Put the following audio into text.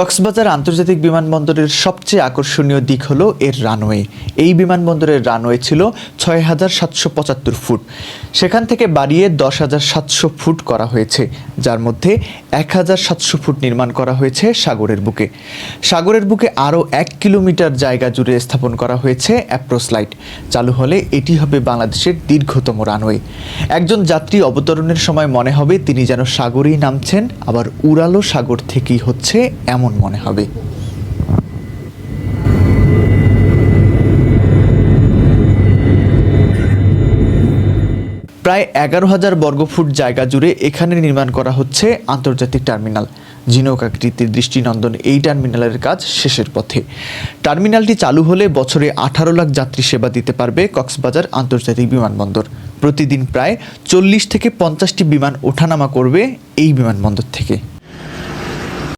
কক্সবাজার আন্তর্জাতিক বিমানবন্দরের সবচেয়ে আকর্ষণীয় দিক হল এর রানওয়ে। এই বিমানবন্দরের রানওয়ে ছিল ছয় হাজার সাতশো পঁচাত্তর ফুট। সেখান থেকে বাড়িয়ে দশ হাজার সাতশো ফুট করা হয়েছে, যার মধ্যে এক হাজার সাতশো ফুট নির্মাণ করা হয়েছে সাগরের বুকে। সাগরের বুকে আরও এক কিলোমিটার জায়গা জুড়ে স্থাপন করা হয়েছে অ্যাপ্রোস লাইট চালু হলে এটি হবে বাংলাদেশের দীর্ঘতম রানওয়ে। একজন যাত্রী অবতরণের সময় মনে হবে তিনি যেন সাগরেই নামছেন, আবার উড়ালো সাগর থেকেই হচ্ছে এমন মনে হবে। প্রায় এগারো হাজার বর্গফুট জায়গা জুড়ে এখানে নির্মাণ করা হচ্ছে আন্তর্জাতিক টার্মিনাল। ঝিনুক আকৃতির দৃষ্টিনন্দন এই টার্মিনালের কাজ শেষের পথে। টার্মিনালটি চালু হলে বছরে আঠারো লাখ যাত্রী সেবা দিতে পারবে কক্সবাজার আন্তর্জাতিক বিমানবন্দর। প্রতিদিন প্রায় চল্লিশ থেকে পঞ্চাশটি বিমান ওঠানামা করবে এই বিমানবন্দর থেকে।